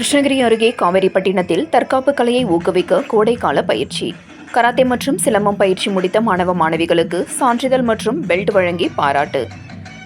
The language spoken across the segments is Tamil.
கிருஷ்ணகிரி அருகே காவேரிப்பட்டினத்தில் தற்காப்பு கலையை ஊக்குவிக்க கோடைக்கால பயிற்சி. கராத்தே மற்றும் சிலம்பம் பயிற்சி முடித்த மாணவ மாணவிகளுக்கு சான்றிதழ் மற்றும் பெல்ட் வழங்கி பாராட்டு.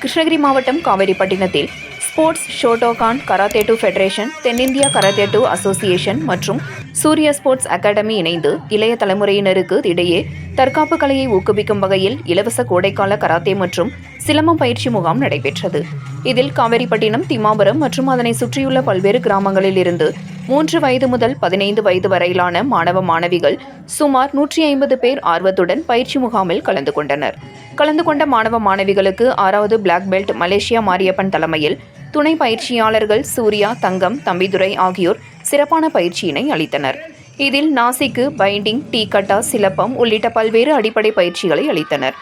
கிருஷ்ணகிரி மாவட்டம் காவேரிப்பட்டினத்தில் sports Shotokan karate do federation தென்னிந்தியா கராத்தே டூ அசோசியேஷன் மற்றும் சூர்யா ஸ்போர்ட்ஸ் அகாடமி இணைந்து இளைய தலைமுறையினருக்கு இடையே தற்காப்பு கலையை ஊக்குவிக்கும் வகையில் இலவச கோடைக்கால கராத்தே மற்றும் சிலம்பம் பயிற்சி முகாம் நடைபெற்றது. இதில் காவேரிப்பட்டினம் திமாபுரம் மற்றும் அதனை சுற்றியுள்ள பல்வேறு கிராமங்களில் இருந்து மூன்று வயது முதல் பதினைந்து வயது வரையிலான மாணவ மாணவிகள் சுமார் நூற்றி ஐம்பது பேர் ஆர்வத்துடன் பயிற்சி முகாமில் கலந்து கொண்டனர். கலந்து கொண்ட மாணவ மாணவிகளுக்கு ஆறாவது பிளாக் பெல்ட் மலேசியா மாரியப்பன் தலைமையில் துணை பயிற்சியாளர்கள் சூர்யா தங்கம் தம்பிதுரை ஆகியோர் சிறப்பான பயிற்சியினை அளித்தனர். இதில் நாசிக்கு பைண்டிங் டீ கட்டா சிலப்பம் உள்ளிட்ட பல்வேறு அடிப்படை பயிற்சிகளை அளித்தனர்.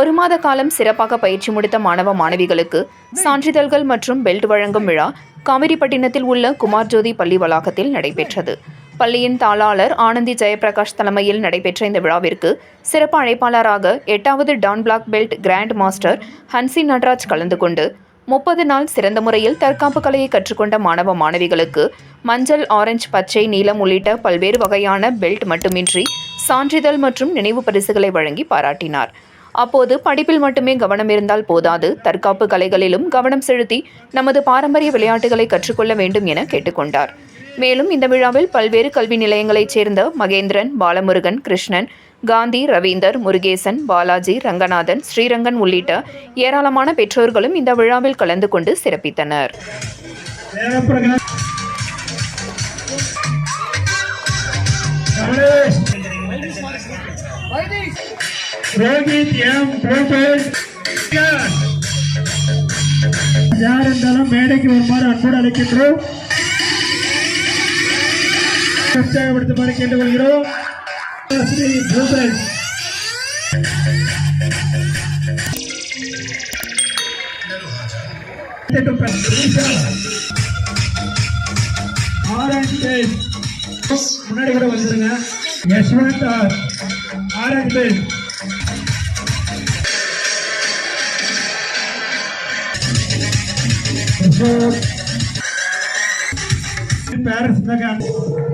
ஒரு மாத காலம் சிறப்பாக பயிற்சி முடித்த மாணவ மாணவிகளுக்கு சான்றிதழ்கள் மற்றும் பெல்ட் வழங்கும் விழா காவிரிப்பட்டினத்தில் உள்ள குமார் ஜோதி பள்ளி வளாகத்தில் நடைபெற்றது. பள்ளியின் தாளாளர் ஆனந்தி ஜெயபிரகாஷ் தலைமையில் நடைபெற்ற இந்த விழாவிற்கு சிறப்பு அழைப்பாளராக எட்டாவது dan black belt grand master Hanshi Natraj கலந்து கொண்டு முப்பது நாள் சிறந்த முறையில் தற்காப்பு கலையை கற்றுக்கொண்ட மாணவ மாணவிகளுக்கு மஞ்சள் ஆரஞ்சு பச்சை நீலம் உள்ளிட்ட பல்வேறு வகையான பெல்ட் மட்டுமின்றி சான்றிதழ் மற்றும் நினைவு பரிசுகளை வழங்கி பாராட்டினார். அப்போது படிப்பில் மட்டுமே கவனம் இருந்தால் போதாது தற்காப்பு கலைகளிலும் கவனம் செலுத்தி நமது பாரம்பரிய விளையாட்டுகளை கற்றுக்கொள்ள வேண்டும் என கேட்டுக்கொண்டார். மேலும் இந்த விழாவில் பல்வேறு கல்வி நிலையங்களைச் சேர்ந்த மகேந்திரன் பாலமுருகன் கிருஷ்ணன் காந்தி ரவீந்தர் முருகேசன் பாலாஜி ரங்கநாதன் ஸ்ரீரங்கன் உள்ளிட்ட ஏராளமான பெற்றோர்களும் இந்த விழாவில் கலந்து கொண்டு சிறப்பித்தனர். யார் இருந்தாலும் மேடைக்கு வருமாறு அன்போடு அழைக்கின்றோம். உற்சாகப்படுத்துமாறு கேட்டுக்கொள்கிறோம். ஸ்ரீ முன்னாடி கூட வந்துருங்க. யஷ்வந்த். ஆர் ஆரஞ்சு பேரஸ் பேரண்ட்ஸ்